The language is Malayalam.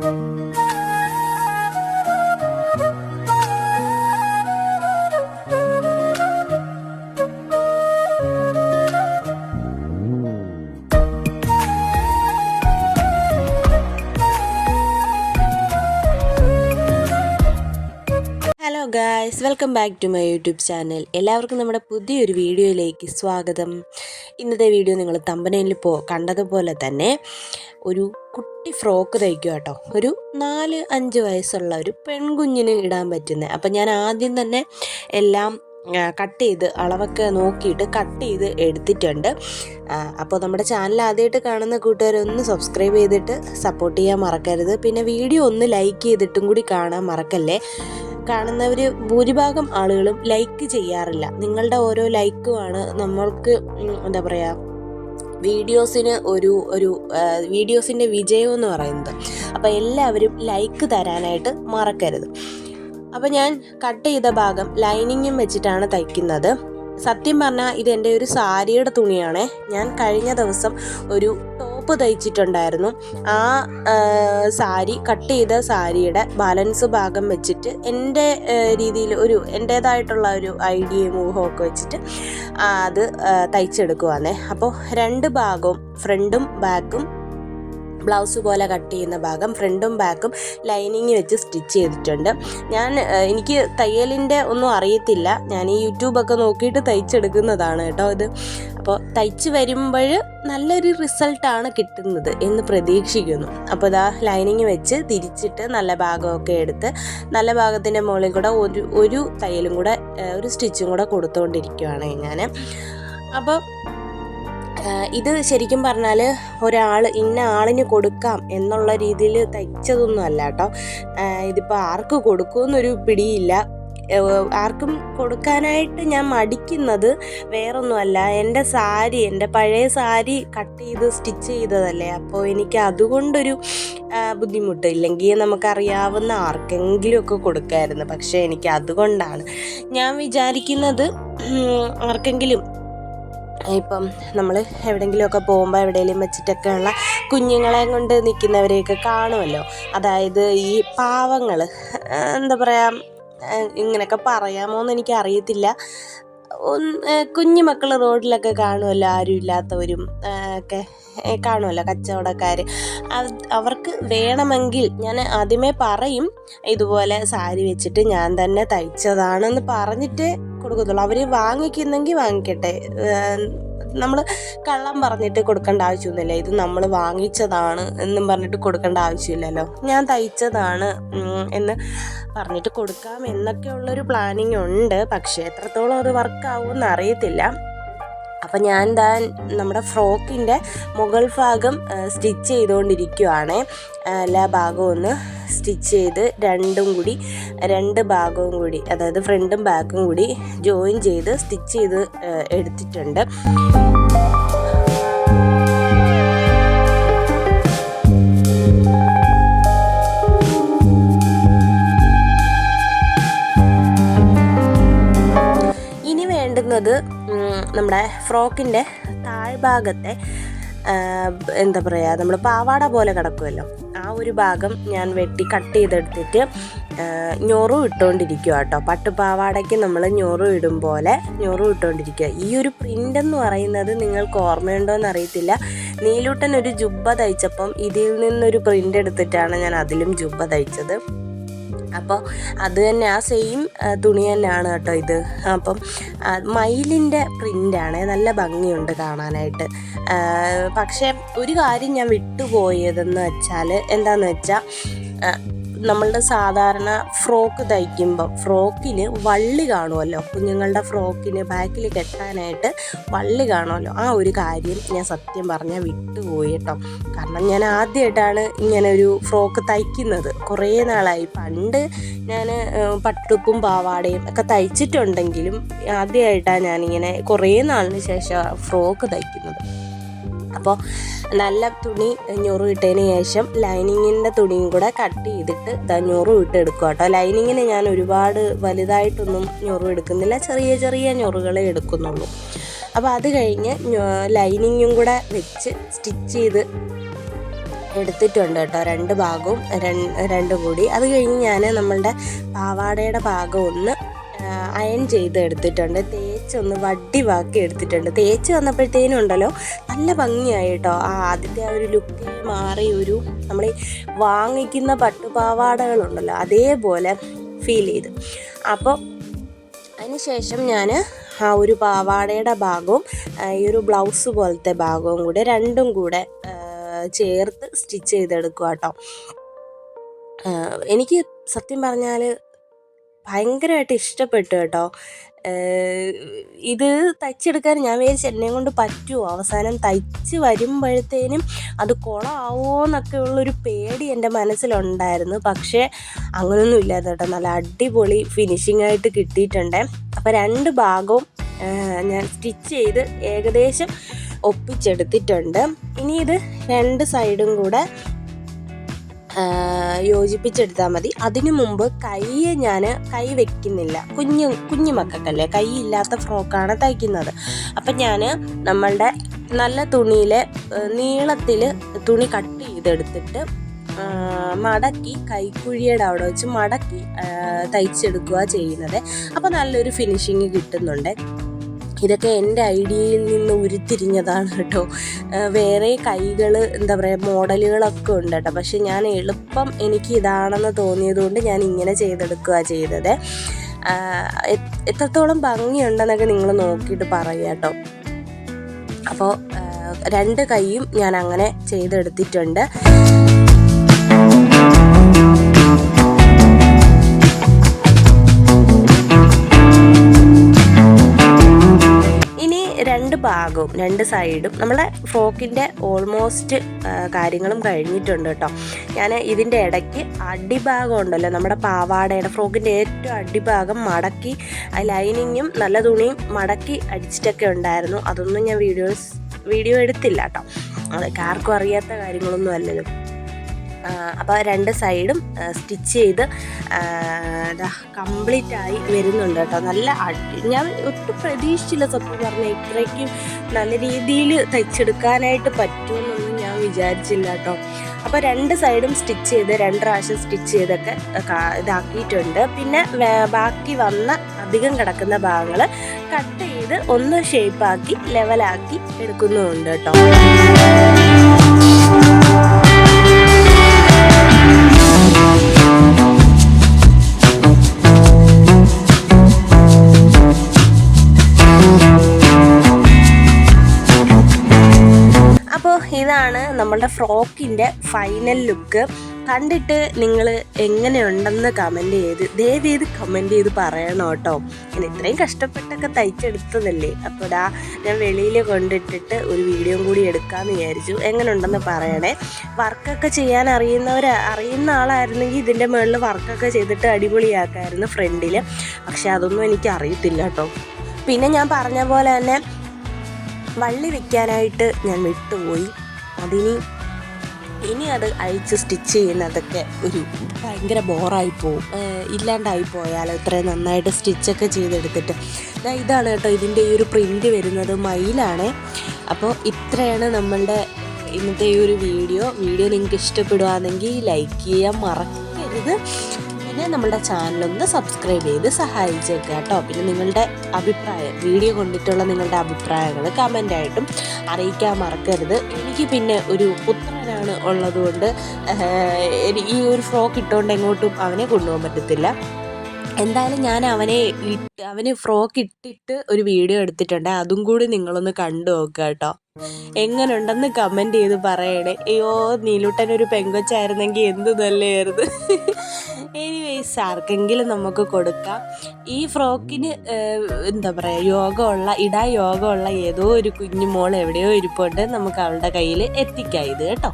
Música guys welcome back to my YouTube channel എല്ലാവർക്കും നമ്മുടെ പുതിയൊരു വീഡിയോയിലേക്ക് സ്വാഗതം. ഇന്നത്തെ വീഡിയോ നിങ്ങൾ തമ്പനയിൽ പോ കണ്ടതുപോലെ തന്നെ ഒരു കുട്ടി ഫ്രോക്ക് തയ്ക്കുക കേട്ടോ. ഒരു നാല് അഞ്ച് വയസ്സുള്ള ഒരു പെൺകുഞ്ഞിന് ഇടാൻ പറ്റുന്നത് അപ്പം ഞാൻ ആദ്യം തന്നെ എല്ലാം കട്ട് ചെയ്ത് അളവൊക്കെ നോക്കിയിട്ട് കട്ട് ചെയ്ത് എടുത്തിട്ടുണ്ട്. അപ്പോൾ നമ്മുടെ ചാനൽ ആദ്യമായിട്ട് കാണുന്ന കൂട്ടുകാരൊന്ന് സബ്സ്ക്രൈബ് ചെയ്തിട്ട് സപ്പോർട്ട് ചെയ്യാൻ മറക്കരുത്. പിന്നെ വീഡിയോ ഒന്ന് ലൈക്ക് ചെയ്തിട്ടും കൂടി കാണാൻ മറക്കല്ലേ? കാണുന്നവർ ഭൂരിഭാഗം ആളുകളും ലൈക്ക് ചെയ്യാറില്ല. നിങ്ങളുടെ ഓരോ ലൈക്കുമാണ് നമ്മൾക്ക് എന്താ പറയുക വീഡിയോസിന് ഒരു ഒരു വീഡിയോസിന്റെ വിജയം എന്ന് പറയുന്നത്. അപ്പോൾ എല്ലാവരും ലൈക്ക് തരാനായിട്ട് മറക്കരുത്. അപ്പോൾ ഞാൻ കട്ട് ചെയ്ത ഭാഗം ലൈനിങ്ങും വെച്ചിട്ടാണ് തയ്ക്കുന്നത്. സത്യം പറഞ്ഞാൽ ഇത് എന്റെ ഒരു സാരിയുടെ തുണിയാണ്. ഞാൻ കഴിഞ്ഞ ദിവസം ഒരു ടോപ്പ് തയ്ച്ചിട്ടുണ്ടായിരുന്നു ആ സാരി കട്ട് ചെയ്ത സാരിയുടെ ബാലൻസ് ഭാഗം വെച്ചിട്ട് എന്റെ രീതിയിൽ ഒരു എന്റേതായിട്ടുള്ള ഒരു ഐഡിയയും ഊഹമൊക്കെ വെച്ചിട്ട് അത് തയ്ച്ചെടുക്കുവാന്നേ. അപ്പോൾ രണ്ട് ഭാഗവും ഫ്രണ്ടും ബാക്കും ബ്ലൗസ് പോലെ കട്ട് ചെയ്യുന്ന ഭാഗം ഫ്രണ്ടും ബാക്കും ലൈനിങ് വെച്ച് സ്റ്റിച്ച് ചെയ്തിട്ടുണ്ട്. ഞാൻ എനിക്ക് തയ്യലിന്റെ ഒന്നും അറിയത്തില്ല. ഞാൻ ഈ യൂട്യൂബൊക്കെ നോക്കിയിട്ട് തയ്ച്ചെടുക്കുന്നതാണ് കേട്ടോ ഇത്. അപ്പോൾ തയ്ച്ച് വരുമ്പോൾ നല്ലൊരു റിസൾട്ടാണ് കിട്ടുന്നത് എന്ന് പ്രതീക്ഷിക്കുന്നു. അപ്പോൾ ഇതാ ലൈനിങ് വെച്ച് തിരിച്ചിട്ട് നല്ല ഭാഗമൊക്കെ എടുത്ത് നല്ല ഭാഗത്തിന്റെ മുകളിൽ കൂടെ ഒരു ഒരു തയ്യലും കൂടെ ഒരു സ്റ്റിച്ചും കൂടെ കൊടുത്തുകൊണ്ടിരിക്കുകയാണ് ഞാൻ. അപ്പോൾ ഇത് ശരിക്കും പറഞ്ഞാൽ ഒരാൾ ഇന്ന ആളിന് കൊടുക്കാം എന്നുള്ള രീതിയിൽ തയ്ച്ചതൊന്നും അല്ല കേട്ടോ. ഇതിപ്പോൾ ആർക്ക് കൊടുക്കുമെന്നൊരു പിടിയില്ല. ആർക്കും കൊടുക്കാനായിട്ട് ഞാൻ മടിക്കുന്നത് വേറൊന്നുമല്ല. എന്റെ സാരി എന്റെ പഴയ സാരി കട്ട് ചെയ്ത് സ്റ്റിച്ച് ചെയ്തതല്ലേ. അപ്പോൾ എനിക്ക് അതുകൊണ്ടൊരു ബുദ്ധിമുട്ട് ഇല്ലെങ്കിൽ നമുക്കറിയാവുന്ന ആർക്കെങ്കിലുമൊക്കെ കൊടുക്കാമായിരുന്നു പക്ഷേ എനിക്ക് അതുകൊണ്ടാണ്. ഞാൻ വിചാരിക്കുന്നത് ആർക്കെങ്കിലും ഇപ്പം നമ്മൾ എവിടെയെങ്കിലുമൊക്കെ പോകുമ്പോൾ എവിടെയെങ്കിലും വെച്ചിട്ടൊക്കെയുള്ള കുഞ്ഞുങ്ങളെ കൊണ്ട് നിൽക്കുന്നവരെയൊക്കെ കാണുമല്ലോ. അതായത് ഈ പാവങ്ങൾ എന്താ പറയുക ഇങ്ങനെയൊക്കെ പറയാമോ എന്ന് എനിക്ക് അറിയത്തില്ല കുഞ്ഞു മക്കൾ റോഡിലൊക്കെ കാണുമല്ലോ ആരും ഇല്ലാത്തവരും ഏ, കാണുമല്ലോ കച്ചവടക്കാർ അവർക്ക് വേണമെങ്കിൽ ഞാൻ ആദ്യമേ പറയും ഇതുപോലെ സാരി വെച്ചിട്ട് ഞാൻ തന്നെ തയ്ച്ചതാണെന്ന് പറഞ്ഞിട്ട് കൊടുക്കത്തുള്ളൂ. അവർ വാങ്ങിക്കുന്നെങ്കിൽ വാങ്ങിക്കട്ടെ. നമ്മൾ കള്ളം പറഞ്ഞിട്ട് കൊടുക്കേണ്ട ആവശ്യമൊന്നുമില്ല. ഇത് നമ്മൾ വാങ്ങിച്ചതാണ് എന്നും പറഞ്ഞിട്ട് കൊടുക്കേണ്ട ആവശ്യമില്ലല്ലോ. ഞാൻ തയ്ച്ചതാണ് എന്ന് പറഞ്ഞിട്ട് കൊടുക്കാം എന്നൊക്കെ എന്നൊക്കെയുള്ളൊരു പ്ലാനിങ് ഉണ്ട് പക്ഷേ എത്രത്തോളം അത് വർക്കാവുമെന്ന് അറിയത്തില്ല. അപ്പം ഞാൻ എന്താ നമ്മുടെ ഫ്രോക്കിന്റെ മുകൾ ഭാഗം സ്റ്റിച്ച് ചെയ്തുകൊണ്ടിരിക്കുവാണ്. എല്ലാ ഭാഗവും ഒന്ന് സ്റ്റിച്ച് ചെയ്ത് രണ്ടും കൂടി രണ്ട് ഭാഗവും കൂടി അതായത് ഫ്രണ്ടും ബാക്കും കൂടി ജോയിൻ ചെയ്ത് സ്റ്റിച്ച് ചെയ്ത് എടുത്തിട്ടുണ്ട്. ഇനി വേണ്ടുന്നത് നമ്മുടെ ഫ്രോക്കിന്റെ താഴ്ഭാഗത്തെ എന്താ പറയുക നമ്മൾ പാവാട പോലെ കിടക്കുമല്ലോ. ആ ഒരു ഭാഗം ഞാൻ വെട്ടി കട്ട് ചെയ്തെടുത്തിട്ട് ഞൊറു ഇട്ടുകൊണ്ടിരിക്കുക കേട്ടോ പട്ടുപാവാടയ്ക്ക് നമ്മൾ ഞൊറും ഇടും പോലെ ഞൊറും ഇട്ടുകൊണ്ടിരിക്കുക ഈ ഒരു പ്രിന്റ് എന്ന് പറയുന്നത് നിങ്ങൾക്ക് ഓർമ്മയുണ്ടോ എന്നറിയത്തില്ല നീലൂട്ടൻ ഒരു ജുബ്ബ തയ്ച്ചപ്പം ഇതിൽ നിന്നൊരു പ്രിന്റ് എടുത്തിട്ടാണ് ഞാൻ അതിലും ജുബ്ബ തയ്ച്ചത്. അപ്പോൾ അത് തന്നെ ആ സെയിം തുണി തന്നെയാണ് കേട്ടോ ഇത്. അപ്പം മയിലിന്റെ പ്രിന്റാണ്. നല്ല ഭംഗിയുണ്ട് കാണാനായിട്ട്. പക്ഷേ ഒരു കാര്യം ഞാൻ വിട്ടുപോയതെന്ന് വെച്ചാൽ എന്താന്ന് വെച്ചാൽ നമ്മളുടെ സാധാരണ ഫ്രോക്ക് തയ്ക്കുമ്പോൾ ഫ്രോക്കിന് വള്ളി കാണുമല്ലോ കുഞ്ഞുങ്ങളുടെ ഫ്രോക്കിന് ബാക്കിൽ കെട്ടാനായിട്ട് വള്ളി കാണുമല്ലോ ആ ഒരു കാര്യം ഞാൻ സത്യം പറഞ്ഞാൽ വിട്ടുപോയി കേട്ടോ. കാരണം ഞാൻ ആദ്യമായിട്ടാണ് ഇങ്ങനെ ഒരു ഫ്രോക്ക് തയ്ക്കുന്നത്. കുറേ നാളായി. പണ്ട് ഞാൻ പട്ടുപ്പും പാവാടയും ഒക്കെ തയ്ച്ചിട്ടുണ്ടെങ്കിലും ആദ്യമായിട്ടാണ് ഞാനിങ്ങനെ കുറേ നാളിന് ശേഷം ഫ്രോക്ക് തയ്ക്കുന്നത്. അപ്പോൾ നല്ല തുണി ഞൊറു ഇട്ടതിന് ശേഷം ലൈനിങ്ങിന്റെ തുണിയും കൂടെ കട്ട് ചെയ്തിട്ട് ഞൊറു ഇട്ട് എടുക്കുക കേട്ടോ. ലൈനിങ്ങിന് ഞാൻ ഒരുപാട് വലുതായിട്ടൊന്നും ഞൊറു എടുക്കുന്നില്ല. ചെറിയ ചെറിയ ഞൊറുകളെ എടുക്കുന്നുള്ളൂ. അപ്പോൾ അത് കഴിഞ്ഞ് ലൈനിങ്ങും കൂടെ വെച്ച് സ്റ്റിച്ച് ചെയ്ത് എടുത്തിട്ടുണ്ട് കേട്ടോ. രണ്ട് ഭാഗവും രണ്ടും കൂടി. അത് കഴിഞ്ഞ് ഞാൻ നമ്മളുടെ പാവാടയുടെ ഭാഗം ഒന്ന് അയൺ ചെയ്ത് എടുത്തിട്ടുണ്ട്. തേച്ചൊന്ന് വടിവാക്കി എടുത്തിട്ടുണ്ട്. തേച്ച് വന്നപ്പോഴത്തേനും ഉണ്ടല്ലോ നല്ല ഭംഗിയായി കേട്ടോ ആ അതിന്റെ ആ ഒരു ലുക്കിൽ മാറി ഒരു നമ്മൾ വാങ്ങിക്കുന്ന പട്ടുപാവാടകളുണ്ടല്ലോ അതേപോലെ ഫീൽ ചെയ്ത്. അപ്പോൾ അതിനുശേഷം ഞാൻ ആ ഒരു പാവാടയുടെ ഭാഗവും ഈ ഒരു ബ്ലൗസ് പോലത്തെ ഭാഗവും കൂടെ രണ്ടും കൂടെ ചേർത്ത് സ്റ്റിച്ച് ചെയ്തെടുക്കുക കേട്ടോ എനിക്ക് സത്യം പറഞ്ഞാൽ ഭയങ്കരമായിട്ട് ഇഷ്ടപ്പെട്ടു കേട്ടോ. ഇത് തയ്ച്ചെടുക്കാൻ ഞാൻ വിചാരിച്ചു എന്നെ കൊണ്ട് പറ്റുമോ അവസാനം തയ്ച്ച് വരുമ്പോഴത്തേനും അത് കുളമാവോ എന്നൊക്കെ ഉള്ളൊരു പേടി എന്റെ മനസ്സിലുണ്ടായിരുന്നു. പക്ഷേ അങ്ങനെയൊന്നും ഇല്ലാതെ കേട്ടോ. നല്ല അടിപൊളി ഫിനിഷിംഗ് ആയിട്ട് കിട്ടിയിട്ടുണ്ട്. അപ്പോൾ രണ്ട് ഭാഗവും ഞാൻ സ്റ്റിച്ച് ചെയ്ത് ഏകദേശം ഒപ്പിച്ചെടുത്തിട്ടുണ്ട്. ഇനി ഇത് രണ്ട് സൈഡും കൂടെ യോജിപ്പിച്ചെടുത്താൽ മതി. അതിനു മുമ്പ് കൈയെ ഞാൻ കൈ വെക്കുന്നില്ല. കുഞ്ഞു കുഞ്ഞു മക്കൾക്കല്ലേ? കൈ ഇല്ലാത്ത ഫ്രോക്കാണ് തയ്ക്കുന്നത്. അപ്പം ഞാൻ നമ്മളുടെ നല്ല തുണിയിലെ നീളത്തിൽ തുണി കട്ട് ചെയ്തെടുത്തിട്ട് മടക്കി കൈക്കുഴിയുടെ അവിടെ വെച്ച് മടക്കി തയ്ച്ചെടുക്കുക ചെയ്യുന്നത്. അപ്പോൾ നല്ലൊരു ഫിനിഷിങ് കിട്ടുന്നുണ്ട്. ഇതൊക്കെ എന്റെ ഐഡിയയിൽ നിന്ന് ഉരുത്തിരിഞ്ഞതാണ് കേട്ടോ. വേറെ കൈകൾ എന്താ പറയുക മോഡലുകളൊക്കെ ഉണ്ട് കേട്ടോ. പക്ഷെ ഞാൻ എളുപ്പം എനിക്ക് ഇതാണെന്ന് തോന്നിയതുകൊണ്ട് ഞാൻ ഇങ്ങനെ ചെയ്തെടുക്കുക ചെയ്തത്. എത്രത്തോളം ഭംഗിയുണ്ടെന്നൊക്കെ നിങ്ങൾ നോക്കിയിട്ട് പറയുക കേട്ടോ. അപ്പോൾ രണ്ട് കൈയും ഞാൻ അങ്ങനെ ചെയ്തെടുത്തിട്ടുണ്ട്. ഭാഗവും രണ്ട് സൈഡും നമ്മളെ ഫ്രോക്കിന്റെ ഓൾമോസ്റ്റ് കാര്യങ്ങളും കഴിഞ്ഞിട്ടുണ്ട് കേട്ടോ. ഞാൻ ഇതിന്റെ ഇടയ്ക്ക് അടിഭാഗം ഉണ്ടല്ലോ നമ്മുടെ പാവാടയുടെ ഫ്രോക്കിന്റെ ഏറ്റവും അടിഭാഗം മടക്കി ലൈനിങ്ങും നല്ല തുണിയും മടക്കി അടിച്ചിട്ടൊക്കെ ഉണ്ടായിരുന്നു. അതൊന്നും ഞാൻ വീഡിയോസ് വീഡിയോ എടുത്തില്ല കേട്ടോ. അതൊക്കെ ആർക്കും അറിയാത്ത കാര്യങ്ങളൊന്നും അല്ലല്ലോ. അപ്പോൾ രണ്ട് സൈഡും സ്റ്റിച്ച് ചെയ്ത് കംപ്ലീറ്റ് ആയി വരുന്നുണ്ട് കേട്ടോ. നല്ല ഞാൻ ഒട്ടും പ്രതീക്ഷിച്ചില്ല സത്യം പറഞ്ഞാൽ ഇത്രയ്ക്കും നല്ല രീതിയിൽ തയ്ച്ചെടുക്കാനായിട്ട് പറ്റുമെന്നൊന്നും ഞാൻ വിചാരിച്ചില്ല കേട്ടോ. അപ്പോൾ രണ്ട് സൈഡും സ്റ്റിച്ച് ചെയ്ത് രണ്ട് പ്രാവശ്യം സ്റ്റിച്ച് ചെയ്തൊക്കെ ഇതാക്കിയിട്ടുണ്ട്. പിന്നെ ബാക്കി വന്ന അധികം കിടക്കുന്ന ഭാഗങ്ങൾ കട്ട് ചെയ്ത് ഒന്ന് ഷേപ്പാക്കി ലെവലാക്കി എടുക്കുന്നുമുണ്ട് കേട്ടോ. നമ്മളുടെ ഫ്രോക്കിന്റെ ഫൈനൽ ലുക്ക് കണ്ടിട്ട് നിങ്ങൾ എങ്ങനെയുണ്ടെന്ന് കമന്റ് ചെയ്ത് ദയവ് ചെയ്ത് കമന്റ് ചെയ്ത് പറയണം കേട്ടോ. ഞാൻ ഇത്രയും കഷ്ടപ്പെട്ടൊക്കെ തയ്ച്ചെടുത്തതല്ലേ? അപ്പോൾ ഇതാ ഞാൻ വെളിയിൽ കൊണ്ടിട്ടിട്ട് ഒരു വീഡിയോ കൂടി എടുക്കാമെന്ന് വിചാരിച്ചു. എങ്ങനെ ഉണ്ടെന്ന് പറയണേ. വർക്കൊക്കെ ചെയ്യാൻ അറിയുന്നവർ അറിയുന്ന ആളായിരുന്നെങ്കിൽ ഇതിന്റെ മുകളിൽ വർക്കൊക്കെ ചെയ്തിട്ട് അടിപൊളിയാക്കായിരുന്നു ഫ്രണ്ടിൽ പക്ഷേ അതൊന്നും എനിക്ക് അറിയത്തില്ല കേട്ടോ. പിന്നെ ഞാൻ പറഞ്ഞ പോലെ തന്നെ വള്ളി വെക്കാനായിട്ട് ഞാൻ വിട്ടുപോയി. അതിനി ഇനി അത് അഴിച്ച് സ്റ്റിച്ച് ചെയ്യുന്നതൊക്കെ ഒരു ഭയങ്കര ബോറായി പോവും. ഇല്ലാണ്ടായി പോയാൽ ഇത്രയും നന്നായിട്ട് സ്റ്റിച്ചൊക്കെ ചെയ്തെടുത്തിട്ട്. ഇതാണ് കേട്ടോ ഇതിന്റെ ഈ ഒരു പ്രിന്റ് വരുന്നത്. മയിലാണ്. അപ്പോൾ ഇത്രയാണ് നമ്മളുടെ ഇന്നത്തെ ഈ ഒരു വീഡിയോ. വീഡിയോ നിങ്ങൾക്ക് ഇഷ്ടപ്പെടുകയാണെങ്കിൽ ലൈക്ക് ചെയ്യാൻ മറക്കരുത്. പിന്നെ നമ്മളുടെ ചാനലൊന്ന് സബ്സ്ക്രൈബ് ചെയ്ത് സഹായിച്ചേക്കുക കേട്ടോ. പിന്നെ നിങ്ങളുടെ അഭിപ്രായം വീഡിയോ കൊണ്ടിട്ടുള്ള നിങ്ങളുടെ അഭിപ്രായങ്ങൾ കമന്റായിട്ടും അറിയിക്കാൻ മറക്കരുത്. എനിക്ക് പിന്നെ ഒരു പുത്രനാണ് ഉള്ളതുകൊണ്ട് ഈ ഒരു ഫ്രോക്ക് ഇട്ടുകൊണ്ട് എങ്ങോട്ടും അവനെ കൊണ്ടുപോകാൻ പറ്റത്തില്ല. എന്തായാലും ഞാൻ അവനെ ഇട്ട് അവന് ഫ്രോക്ക് ഇട്ടിട്ട് ഒരു വീഡിയോ എടുത്തിട്ടുണ്ട്. അതും കൂടി നിങ്ങളൊന്ന് കണ്ടു നോക്കുക കേട്ടോ. എങ്ങനെയുണ്ടെന്ന് കമന്റ് ചെയ്ത് പറയണേ. അയ്യോ നീലൂട്ടൻ ഒരു പെങ്കൊച്ചായിരുന്നെങ്കിൽ എന്ത് നല്ലതായിരുന്നു എനിവേസ് ആർക്കെങ്കിലും നമുക്ക് കൊടുക്കാം. ഈ ഫ്രോക്കിന് എന്താ പറയുക യോഗമുള്ള ഇടാ യോഗമുള്ള ഏതോ ഒരു കുഞ്ഞു മോൾ എവിടെയോ ഇരിപ്പുണ്ട്. നമുക്ക് അവളുടെ കയ്യിൽ എത്തിക്കാം ഇത് കേട്ടോ.